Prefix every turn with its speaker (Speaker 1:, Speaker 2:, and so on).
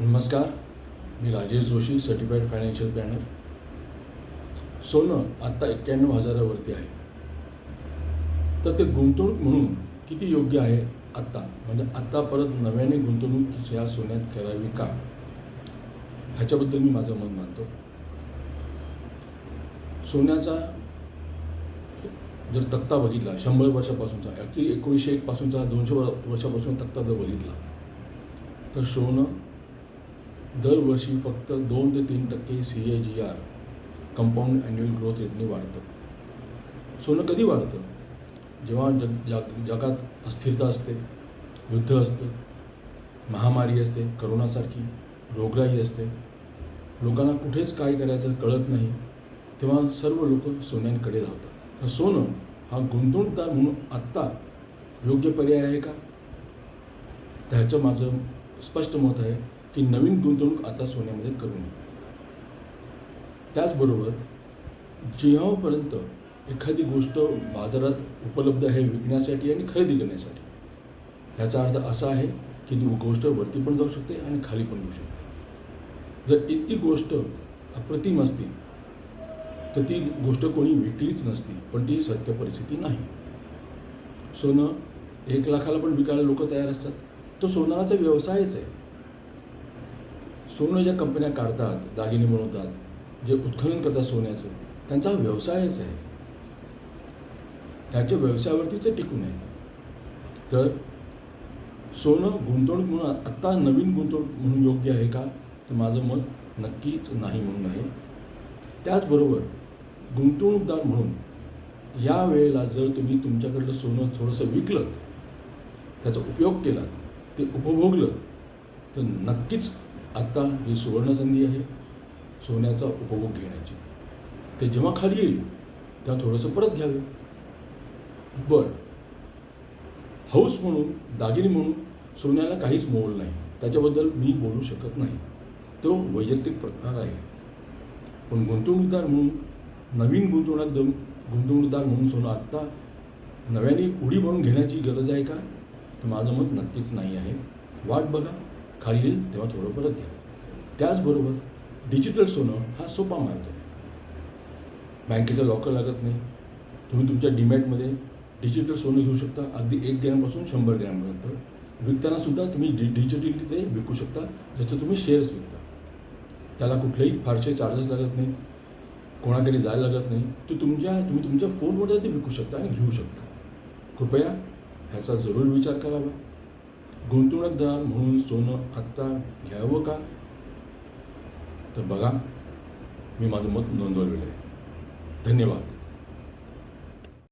Speaker 1: नमस्कार मी Rajesh Joshi certified financial planner सोनं आत्ता एक्क्याण्णव हजारावरती आहे. तर ते गुंतवणूक म्हणून किती योग्य आहे आत्ता? म्हणजे आत्ता परत नव्याने गुंतवणूक या सोन्यात करावी का? ह्याच्याबद्दल मी माझं मत मानतो. सोन्याचा जर तक्ता बघितला शंभर वर्षापासूनचा ॲक्च्युली एकोणीसशे एकपासूनचा दोनशे वर्षापासून तक्ता जर बघितला तर सोनं दरवर्षी फक्त दोन ते तीन टक्के C A G R compound annual growth रेटने वाढतं. सोनं कधी वाढतं? जेव्हा जग जा जगात अस्थिरता असते युद्ध असतं महामारी असते करोनासारखी रोगराई असते लोकांना कुठेच काय करायचं कळत नाही तेव्हा सर्व लोक सोन्यांकडे धावतात. तर सोनं हा गुंतवणूकदार म्हणून आत्ता योग्य पर्याय आहे का? त्याचं माझं स्पष्ट मत आहे. की नवीन गुंतवणूक आता सोन्यामध्ये करू नये. त्याचबरोबर जेव्हापर्यंत एखादी गोष्ट बाजारात उपलब्ध आहे विकण्यासाठी आणि खरेदी करण्यासाठी ह्याचा अर्थ असा आहे की ती गोष्ट वरती पण जाऊ शकते आणि खाली पण येऊ शकते. जर इतकी गोष्ट अप्रतिम असती तर ती गोष्ट कोणी विकलीच नसती पण ती सत्य परिस्थिती नाही. सोनं एक लाखाला पण विकायला लोक तयार असतात. तो सोनाराचा व्यवसायच आहे. सोनं ज्या कंपन्या काढतात दागिने बनवतात जे उत्खनन करतात सोन्याचं त्यांचा व्यवसायच आहे. त्याच्या व्यवसायावरतीच ते टिकून आहेत. तर सोनं गुंतवणूक म्हणून आत्ता नवीन गुंतवणूक म्हणून योग्य आहे का? तर माझं मत नक्कीच नाही म्हणून आहे. त्याचबरोबर गुंतवणूकदार म्हणून या वेळेला जर तुम्ही तुमच्याकडलं सोनं थोडंसं विकलं त्याचा उपयोग केलात ते उपभोगलं तर नक्कीच आत्ता ही सुवर्णसंधी आहे सोन्याचा उपभोग घेण्याची. ते जेव्हा खाली येईल तेव्हा थोडंसं परत घ्यावे. पण हौस म्हणून दागिने म्हणून सोन्याला काहीच मोल नाही. त्याच्याबद्दल मी बोलू शकत नाही. तो वैयक्तिक प्रकार आहे. पण गुंतवणूकदार म्हणून नवीन गुंतवणूक गुंतवणूकदार म्हणून सोनं आत्ता नव्याने उडी म्हणून घेण्याची गरज आहे का? तर माझं मत नक्कीच नाही आहे. वाट बघा. खाली येईल तेव्हा थोडं परत घ्या त्याचबरोबर डिजिटल सोनं हा सोपा मार्ग आहे. बँकेचं लॉकर लागत नाही. तुम्ही तुमच्या डीमॅटमध्ये डिजिटल सोनं घेऊ शकता. अगदी एक ग्रॅमपासून शंभर ग्रॅमपर्यंत. विकतानासुद्धा तुम्ही डि डिजिटली ते विकू शकता जसं तुम्ही शेअर्स विकता. त्याला कुठलेही फारसे चार्जेस लागत नाहीत. कोणाकडे जायला लागत नाही. ते तुमच्या तुम्ही तुमच्या फोनवर ते विकू शकता आणि घेऊ शकता. कृपया ह्याचा जरूर विचार करावा. गुंतवणूकदार म्हणून सोनं आत्ता घ्यावं का? तर बघा मी माझं मत नोंदवलेलं आहे. धन्यवाद.